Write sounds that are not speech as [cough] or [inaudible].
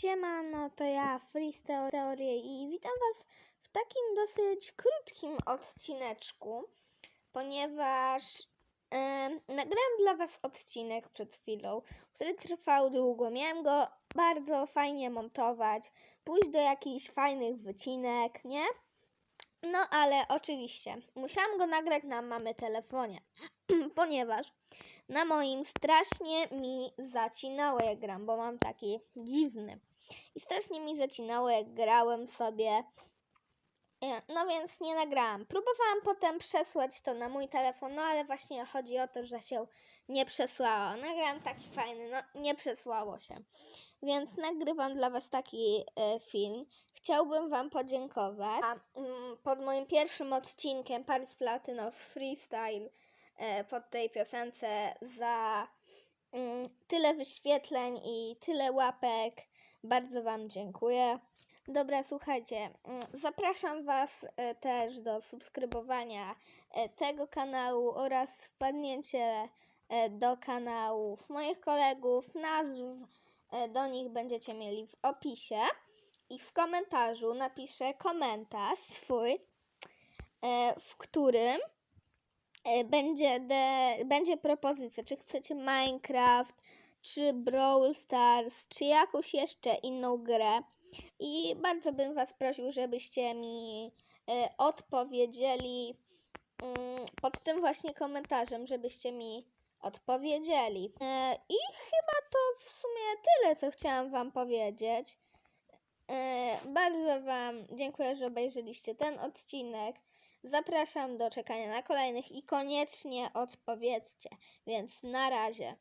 Siemano, to ja, Freeze Teorie i witam Was w takim dosyć krótkim odcineczku, ponieważ em, nagrałem dla Was odcinek przed chwilą, który trwał długo. Miałem go bardzo fajnie montować, pójść do jakichś fajnych wycinek, nie? No ale oczywiście, musiałam go nagrać na mamy telefonie, [clears throat] ponieważ na moim strasznie mi zacinało jak gram, bo mam taki dziwny. I strasznie mi zacinało jak grałem sobie. E, No więc nie nagrałam. Próbowałam potem przesłać to na mój telefon, no ale właśnie chodzi o to, że się nie przesłało. Nagrałam taki fajny, no nie przesłało się. Więc nagrywam dla Was taki e, film. Chciałbym Wam podziękować. A, mm, pod moim pierwszym odcinkiem Paris Platynow Freestyle pod tej piosence za mm, tyle wyświetleń i tyle łapek. Bardzo Wam dziękuję. Dobra, słuchajcie, mm, zapraszam Was e, też do subskrybowania e, tego kanału oraz wpadnięcie e, do kanałów moich kolegów. Nazw e, do nich będziecie mieli w opisie i w komentarzu napiszę komentarz swój, e, w którym e, będzie, de, będzie propozycja, czy chcecie Minecraft, czy Brawl Stars, czy jakąś jeszcze inną grę. I bardzo bym Was prosił, żebyście mi e, odpowiedzieli mm, pod tym właśnie komentarzem, żebyście mi odpowiedzieli. E, I chyba to w sumie tyle, co chciałam Wam powiedzieć. E, bardzo Wam dziękuję, że obejrzeliście ten odcinek. Zapraszam do czekania na kolejnych i koniecznie odpowiedzcie. Więc na razie.